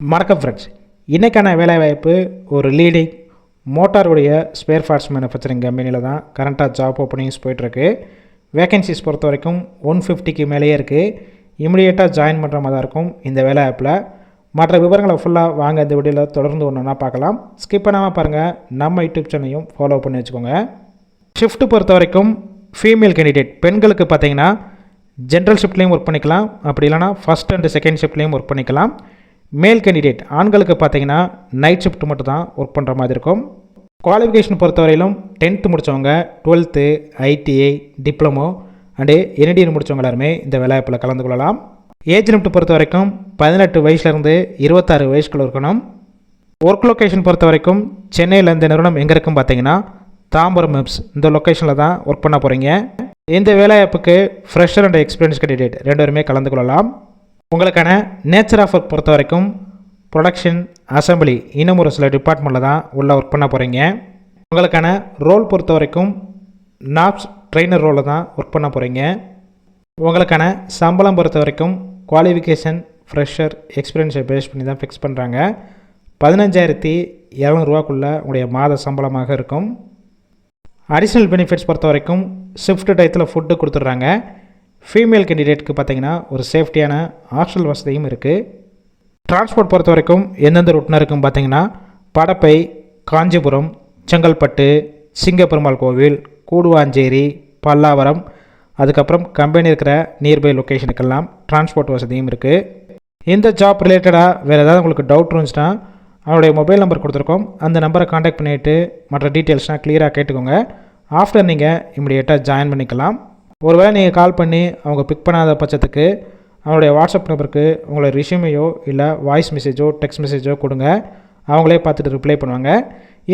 மறக்க ஃப்ரெண்ட்ஸ் இன்றைக்கான வேலைவாய்ப்பு ஒரு லீடிங் மோட்டாருடைய ஸ்பேர் பார்ட்ஸ் மேனுஃபேக்சரிங் கம்பெனியில் தான் கரண்ட்டாக ஜாப் ஓப்பனிங்ஸ் போயிட்டுருக்கு. வேகன்சிஸ் பொறுத்த வரைக்கும் ஒன் ஃபிஃப்டிக்கு மேலேயே இருக்குது இமிடியேட்டாக ஜாயின் பண்ணுற மாதிரி தான் இருக்கும் இந்த வேலை ஆப்பில் மற்ற விவரங்களை ஃபுல்லாக வாங்க இந்த வீடியோவில் தொடர்ந்து ஒன்று ஒன்றா பார்க்கலாம். ஸ்கிப் பண்ணாமல் பாருங்கள் நம்ம யூடியூப் சேனலையும் ஃபாலோ பண்ணி வச்சுக்கோங்க. ஷிஃப்ட் பொறுத்த வரைக்கும் ஃபீமேல் கேண்டிடேட் பெண்களுக்கு பார்த்தீங்கன்னா ஜென்ரல் ஷிஃப்ட்லேயும் ஒர்க் பண்ணிக்கலாம். அப்படி இல்லைனா ஃபஸ்ட் அண்ட் செகண்ட் ஷிஃப்ட்லேயும் ஒர்க் பண்ணிக்கலாம். மேல் கேண்டிடேட் ஆண்களுக்கு பார்த்தீங்கன்னா நைட் ஷிஃப்ட் மட்டும் தான் ஒர்க் பண்ணுற மாதிரி இருக்கும். குவாலிஃபிகேஷன் பொறுத்தவரையிலும் டென்த்து முடித்தவங்க twelfth ITI diploma and NTN முடித்தவங்க எல்லாருமே இந்த வேலைவாய்ப்பில் கலந்து கொள்ளலாம். ஏஜ் லிமிட் பொறுத்த வரைக்கும் பதினெட்டு வயசுலேருந்து இருபத்தாறு வயசுக்குள்ள இருக்கணும். ஒர்க் லொக்கேஷன் பொறுத்த வரைக்கும் சென்னையில் இந்த நிறுவனம் எங்கே இருக்குன்னு பார்த்தீங்கன்னா தாம்பரம் மெப்ஸ் இந்த லொக்கேஷனில் தான் ஒர்க் பண்ண போகிறீங்க இந்த வேலைவாய்ப்புக்கு ஃப்ரெஷர் அண்ட் எக்ஸ்பீரியன்ஸ் கேண்டிடேட் ரெண்டு பேருமே கலந்து கொள்ளலாம். உங்களுக்கான நேச்சர் ஆஃப் ஒர்க் பொறுத்த வரைக்கும் ப்ரொடக்ஷன் அசம்பிளி இன்னும் ஒரு சில டிபார்ட்மெண்ட்டில் தான் உள்ளே ஒர்க் பண்ண போகிறீங்க உங்களுக்கான ரோல் பொறுத்த வரைக்கும் நாப்ஸ் ட்ரெயினர் ரோலில் தான் ஒர்க் பண்ண போகிறீங்க உங்களுக்கான சம்பளம் பொறுத்த வரைக்கும் குவாலிஃபிகேஷன் ஃப்ரெஷர் எக்ஸ்பீரியன்ஸை பேஸ் பண்ணி தான் ஃபிக்ஸ் பண்ணுறாங்க பதினஞ்சாயிரத்தி இரநூறுவாக்குள்ளே உங்களுடைய மாத சம்பளமாக இருக்கும். அடிஷ்னல் பெனிஃபிட்ஸ் பொறுத்த வரைக்கும் ஷிஃப்ட் டயத்தில் ஃபுட்டு கொடுத்துட்றாங்க. ஃபீமேல் கேண்டிடேட்க்கு பார்த்தீங்கன்னா ஒரு சேஃப்டியான ஹாஸ்டல் வசதியும் இருக்குது டிரான்ஸ்போர்ட் பொறுத்த வரைக்கும் எந்தெந்த ரூட்னா இருக்கும் பார்த்தீங்கன்னா படப்பை காஞ்சிபுரம் செங்கல்பட்டு சிங்கப்பெருமாள் கோவில் கூடுவாஞ்சேரி பல்லாவரம் அதுக்கப்புறம் கம்பெனி இருக்கிற நியர்பை லொக்கேஷனுக்கெல்லாம் டிரான்ஸ்போர்ட் வசதியும் இருக்குது இந்த ஜாப் ரிலேட்டடாக வேறு ஏதாவது உங்களுக்கு டவுட் இருந்துச்சுன்னா அவருடைய மொபைல் நம்பர் கொடுத்துருக்கோம். அந்த நம்பரை காண்டாக்ட் பண்ணிவிட்டு மற்ற டீட்டெயில்ஸ்னால் க்ளியராக கேட்டுக்கோங்க. ஆஃப்டர் நீங்கள் இமிடியேட்டாக ஜாயின் பண்ணிக்கலாம். ஒருவேளை நீங்கள் கால் பண்ணி அவங்க பிக் பண்ணாத பட்சத்துக்கு அவங்களுடைய வாட்ஸ்அப் நம்பருக்கு உங்களோட ரிஷ்யூமையோ இல்லை வாய்ஸ் மெசேஜோ டெக்ஸ்ட் மெசேஜோ கொடுங்க. அவங்களே பார்த்துட்டு ரிப்ளை பண்ணுவாங்க.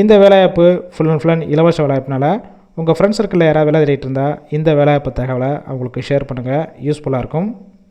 இந்த வேலைவாய்ப்பு ஃபுல் அண்ட் ஃபுல் அண்ட் இலவச வேலைவாய்ப்புனால உங்கள் ஃப்ரெண்ட்ஸ் சர்க்கிளில் யாராவது வேலை தேடிட்டு இருந்தால் இந்த வேலைவாய்ப்பு தகவலை அவங்களுக்கு ஷேர் பண்ணுங்கள் யூஸ்ஃபுல்லாக இருக்கும்.